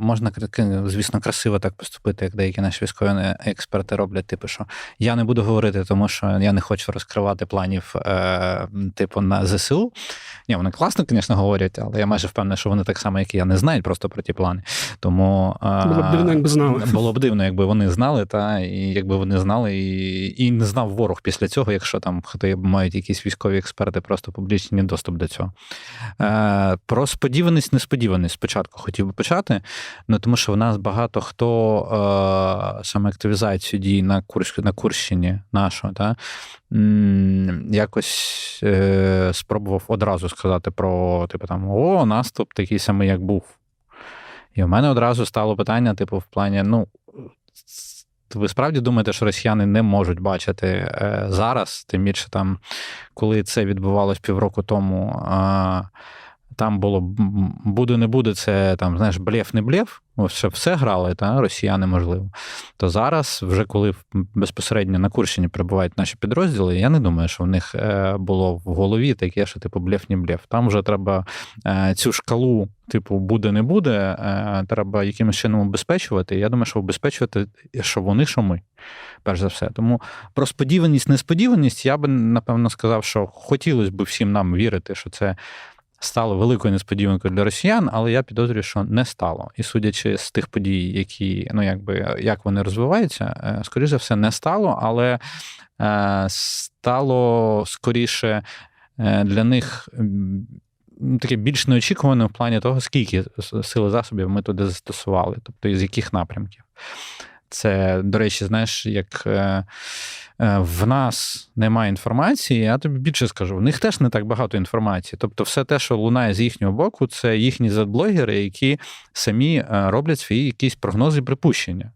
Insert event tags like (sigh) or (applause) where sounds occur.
можна звісно красиво так поступити, як деякі наші військові експерти роблять. Типу, що я не буду говорити, тому що я не хочу розкривати планів, е, типу, на ЗСУ. Ні, вони класно, звісно, говорять, але я майже впевнений, що вони так само, як і я, не знають просто про ті плани. Тому е, було б дивно, якби знали. (laughs) Було б дивно, якби вони знали, та і якби вони знали, і і не знав ворог після цього, якщо там хто мають якісь військові експерти, просто публічний доступ до цього. Е, Про сподіваність, несподіваність спочатку хотів би почати. Ну тому що в нас багато хто е, саме активізацію дій на Курськ, на Курщині нашого, та, якось е, спробував одразу сказати про, типу, там, о, наступ такий самий, як був. І в мене одразу стало питання, типу, в плані, ну. Ви справді думаєте, що росіяни не можуть бачити е, зараз, тим більше там, коли це відбувалось півроку тому, там було буде, не буде, це там, знаєш, блєф, не блєф, все все грали, та, росіяни, можливо. То зараз, вже коли безпосередньо на Курщині перебувають наші підрозділи, я не думаю, що в них е, було в голові таке, що типу блєф, не блєф. Там вже треба е, цю шкалу, типу, буде, не буде, е, треба якимось чином обезпечувати. Я думаю, що обезпечувати, що вони, що ми, перш за все. Тому про сподіваність, несподіваність, я би напевно сказав, що хотілося б всім нам вірити, що це стало великою несподіванкою для росіян, але я підозрюю, що не стало. І судячи з тих подій, які ну якби як вони розвиваються, е, скоріше за все, не стало, але е, стало скоріше е, для них. Таке більш неочікуване в плані того, скільки сили засобів ми туди застосували, тобто із яких напрямків. Це, до речі, знаєш, як Е, в нас немає інформації, я тобі більше скажу, в них теж не так багато інформації. Тобто, все те, що лунає з їхнього боку, це їхні задблогери, які самі е, роблять свої якісь прогнози припущення.